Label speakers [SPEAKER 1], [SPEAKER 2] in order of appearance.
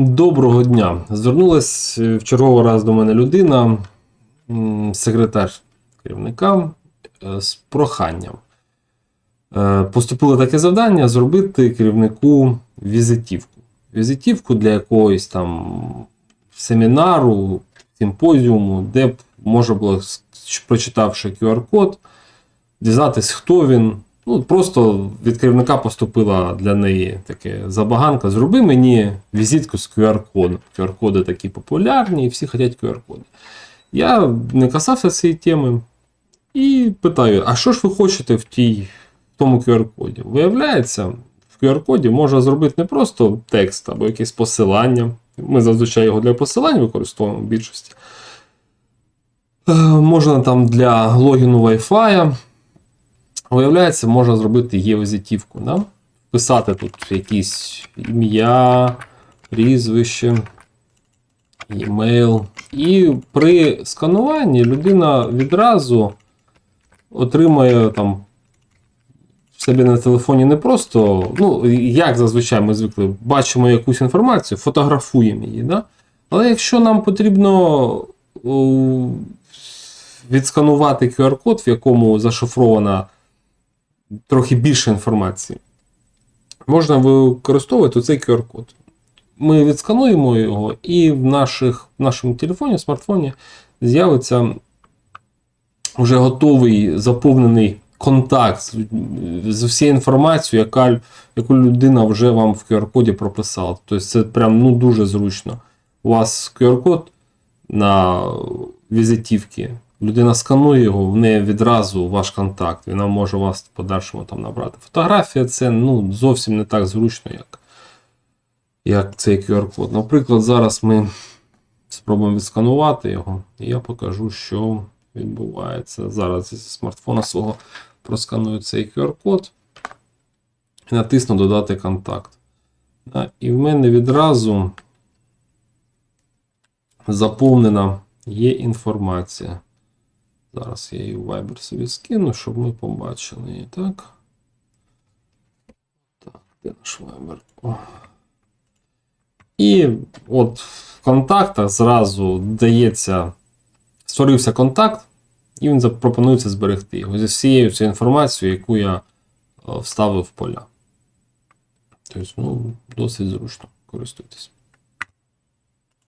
[SPEAKER 1] Доброго дня. Звернулась е, в черговий раз до мене людина, секретар керівника, е, з проханням. Е, Поступило таке завдання зробити керівнику візитівку. Візитівку для якогось там семінару, симпозіуму, де б можна було, прочитавши QR-код, дізнатись, хто він. Ну, просто від керівника поступила для неї таке забаганка. Зроби мені візитку з QR-кодом. QR-коди такі популярні, і всі хочуть QR-коди. Я не касався цієї теми і питаю: а що ж ви хочете в, тій, в тому QR-коді? Виявляється, в QR-коді можна зробити не просто текст або якесь посилання. Ми зазвичай його для посилань використовуємо в більшості. Е, Можна там для логіну Wi-Fi. Виявляється, можна зробити є візитівку, да? писати тут якісь ім'я, прізвище, емейл. І при скануванні людина відразу отримає там в себе на телефоні не просто, ну, як зазвичай ми звикли, бачимо якусь інформацію, фотографуємо її. Да? Але якщо нам потрібно відсканувати QR-код, в якому зашифрована трохи більше інформації, можна використовувати цей QR-код. Ми відскануємо його, і в, наших, в нашому телефоні, смартфоні з'явиться вже готовий заповнений контакт з, з всією інформацією, яка, яку людина вже вам в QR-коді прописала. Тобто це прям ну, дуже зручно. У вас QR-код на візитівці, людина сканує його, в неї відразу ваш контакт, вона може вас в подальшому там набрати. Фотографія це ну, зовсім не так зручно, як, як цей QR-код. Наприклад, зараз ми спробуємо відсканувати його, і я покажу, що відбувається. Зараз зі смартфона свого просканую цей QR-код і натисну додати контакт. І в мене відразу заповнена є інформація. Зараз я її в Viber собі скину, щоб ми побачили її, так? Так, де наш Viber? О. І от в контактах зразу дається, створився контакт, і він запропонується зберегти його зі всією цією інформацією, яку я е, вставив в поля. Тобто, ну, досить зручно користуйтесь.